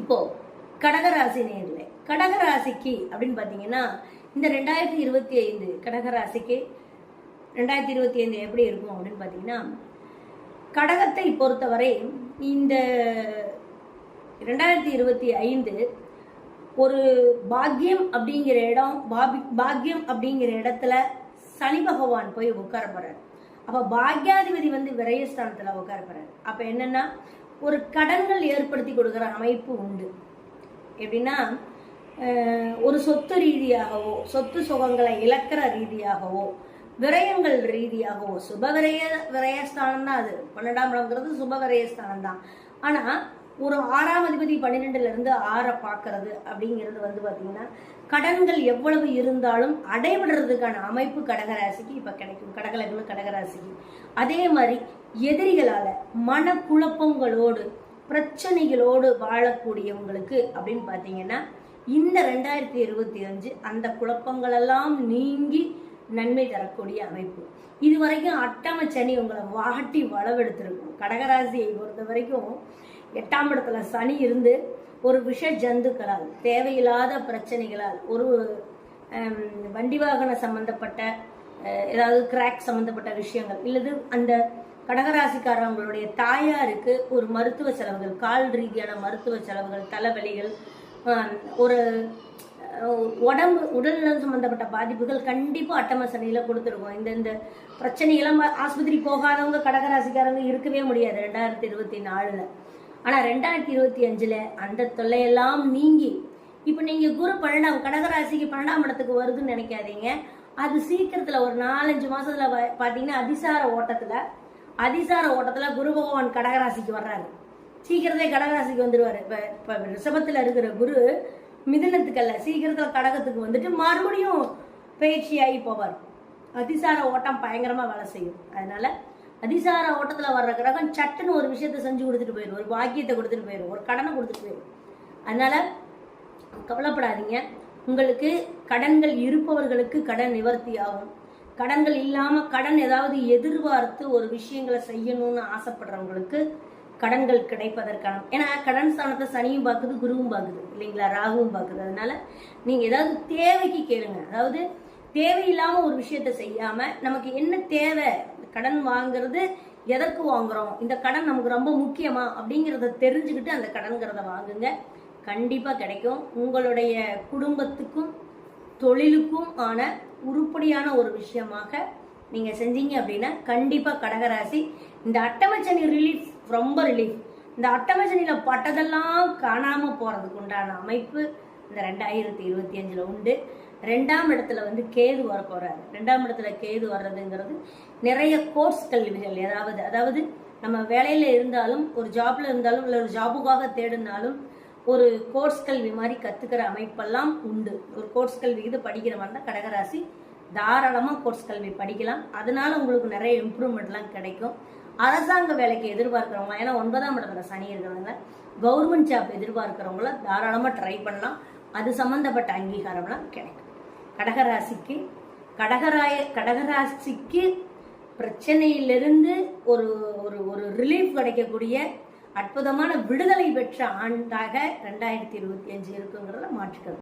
இப்போ கடகராசி நேரில் கடகராசிக்கு அப்படின்னு பார்த்தீங்கன்னா இந்த ரெண்டாயிரத்தி இருபத்தி ஐந்து கடகராசிக்கு ரெண்டாயிரத்தி இருபத்தி ஐந்து எப்படி இருக்கும் அப்படின்னு பார்த்தீங்கன்னா கடகத்தை பொறுத்தவரை இந்த ரெண்டாயிரத்தி இருபத்தி ஐந்து ஒரு பாக்கியம் அப்படிங்கிற இடம் பாபி பாக்கியம் அப்படிங்கிற இடத்துல சனி பகவான் போய் உட்கார போறார். அப்ப பாக்யாதிபதி வந்து விரயஸ்தானத்துல உட்கார போறார். அப்ப என்னன்னா ஒரு கடன்கள் ஏற்படுத்தி கொடுக்குற அமைப்பு உண்டு. எப்படின்னா ஒரு சொத்து ரீதியாகவோ சொத்து சுகங்களை இழக்கிற ரீதியாகவோ விரயங்கள் ரீதியாகவோ சுப விரய விரயஸ்தானம் தான் அது. பன்னெண்டாம் இடம்ங்கிறது சுப விரயஸ்தானம் தான் ஆனால் ஒரு ஆறாம் அதிபதி பன்னிரெண்டுலேருந்து ஆறை பார்க்கறது அப்படிங்கிறது வந்து பார்த்திங்கன்னா கடன்கள் எவ்வளவு இருந்தாலும் அடைபடுறதுக்கான அமைப்பு கடகராசிக்கு இப்போ கிடைக்கும். கடகலகுல கடகராசிக்கு. அதே மாதிரி எதிரிகளால் மனக்குழப்பங்களோடு பிரச்சனைகளோடு வாழக்கூடியவங்களுக்கு அப்படின்னு பார்த்தீங்கன்னா இந்த ரெண்டாயிரத்தி இருபத்தி அஞ்சு அந்த குழப்பங்களெல்லாம் நீங்கி நன்மை தரக்கூடிய அமைப்பு. இது வரைக்கும் அட்டம சனி உங்களை வாட்டி வளவெடுத்திருக்கும். கடகராசியை பொறுத்த வரைக்கும் எட்டாம் இடத்துல சனி இருந்து ஒரு விஷ ஜந்துக்களால் தேவையில்லாத பிரச்சனைகளால் ஒரு வண்டி வாகன சம்பந்தப்பட்ட ஏதாவது கிராக் சம்பந்தப்பட்ட விஷயங்கள் இல்லது அந்த கடகராசிக்காரவங்களுடைய தாயாருக்கு ஒரு மருத்துவ செலவுகள் கால் ரீதியான மருத்துவ செலவுகள் தலைவலிகள் ஒரு உடம்பு உடல்நலம் சம்பந்தப்பட்ட பாதிப்புகள் கண்டிப்பாக அட்டம சனியில் கொடுத்துருக்கோம். இந்த இந்த பிரச்சனைகள்லாம் ம- ஆஸ்பத்திரி போகாதவங்க கடகராசிக்காரங்க இருக்கவே முடியாது ரெண்டாயிரத்தி இருபத்தி நாலில். ஆனால் ரெண்டாயிரத்தி இருபத்தி அஞ்சில் அந்த தொல்லையெல்லாம் நீங்கி இப்போ நீங்கள் குரு பன்னெண்டாம் கடகராசிக்கு பன்னெண்டாம் இடத்துக்கு வருதுன்னு நினைக்காதீங்க. அது சீக்கிரத்தில் ஒரு நாலஞ்சு மாதத்தில் பார்த்தீங்கன்னா அதிசார ஓட்டத்தில் அதிசார ஓட்டத்தில் குரு பகவான் கடகராசிக்கு வர்றாரு. சீக்கிரத்திலே கடகராசிக்கு வந்துடுவார் இப்போ இப்போ ரிஷபத்தில் இருக்கிற குரு மிதனத்துக்கல்ல சீக்கிரத்தில் கடகத்துக்கு வந்துட்டு மறுபடியும் பயிற்சியாகி போவார். அதிசார ஓட்டம் பயங்கரமாக வேலை செய்யும். அதனால அதிசார ஓட்டத்தில் வர்ற கிரகம் சட்டுன்னு ஒரு விஷயத்த செஞ்சு கொடுத்துட்டு போயிடும் ஒரு பாக்கியத்தை கொடுத்துட்டு போயிடும் ஒரு கடனை கொடுத்துட்டு போயிடும் அதனால கவலைப்படாதீங்க. உங்களுக்கு கடன்கள் இருப்பவர்களுக்கு கடன் நிவர்த்தி ஆகும். கடன்கள் இல்லாமல் கடன் ஏதாவது எதிர்பார்த்து ஒரு விஷயங்களை செய்யணும்னு ஆசைப்படுறவங்களுக்கு கடன்கள் கிடைப்பதற்கான ஏன்னா கடன் ஸ்தானத்தை சனியும் பார்க்குது குருவும் பார்க்குது இல்லைங்களா? ராகுவும் பார்க்குது. அதனால நீங்கள் ஏதாவது தேவைக்கு கேளுங்க. அதாவது தேவையில்லாம ஒரு விஷயத்த செய்யாம நமக்கு என்ன தேவை? கடன் வாங்குறது எதற்கு வாங்குறோம்? இந்த கடன் நமக்கு ரொம்ப முக்கியமா? அப்படிங்கறத தெரிஞ்சுக்கிட்டு அந்த கடன்கிறத வாங்குங்க. கண்டிப்பா கிடைக்கும். உங்களுடைய குடும்பத்துக்கும் தொழிலுக்கும் ஆன உருப்படியான ஒரு விஷயமாக நீங்க செஞ்சீங்க அப்படின்னா கண்டிப்பா கடகராசி இந்த அட்டமச்சனி ரிலீஃப் ரொம்ப ரிலீஃப் இந்த அட்டமச்சனியில பட்டதெல்லாம் காணாம போறதுக்கு உண்டான அமைப்பு இந்த ரெண்டாயிரத்தி இருபத்தி அஞ்சுல உண்டு. ரெண்டாம் இடத்துல வந்து கேது வர போறாரு. ரெண்டாம் இடத்துல கேது வர்றதுங்கிறது நிறைய கோர்ஸ் கல்விகள். ஏதாவது அதாவது நம்ம வேலையில இருந்தாலும் ஒரு ஜாப்ல இருந்தாலும் இல்லை ஒரு ஜாபுக்காக தேடினாலும் ஒரு கோர்ஸ் கல்வி மாதிரி கத்துக்கிற அமைப்பெல்லாம் உண்டு. ஒரு கோர்ஸ் கல்வி இது படிக்கிற மாதிரி தான் கடகராசி தாராளமாக கோர்ஸ் கல்வி படிக்கலாம். அதனால உங்களுக்கு நிறைய இம்ப்ரூவ்மெண்ட்லாம் கிடைக்கும். அரசாங்க வேலைக்கு எதிர்பார்க்குறவங்க ஏன்னா ஒன்பதாம் இடத்துல சனி இருக்கிறவங்க கவர்மெண்ட் ஜாப் எதிர்பார்க்குறவங்கள தாராளமாக ட்ரை பண்ணலாம். அது சம்மந்தப்பட்ட அங்கீகாரம்லாம் கிடைக்கும். கடகராசிக்கு கடகராய கடகராசிக்கு பிரச்சனையிலிருந்து ஒரு ஒரு ஒரு ரிலீஃப் கிடைக்கக்கூடிய அற்புதமான விடுதலை பெற்ற ஆண்டாக ரெண்டாயிரத்தி இருபத்தி அஞ்சு இருக்குங்கிறத மாற்றுக்கிறது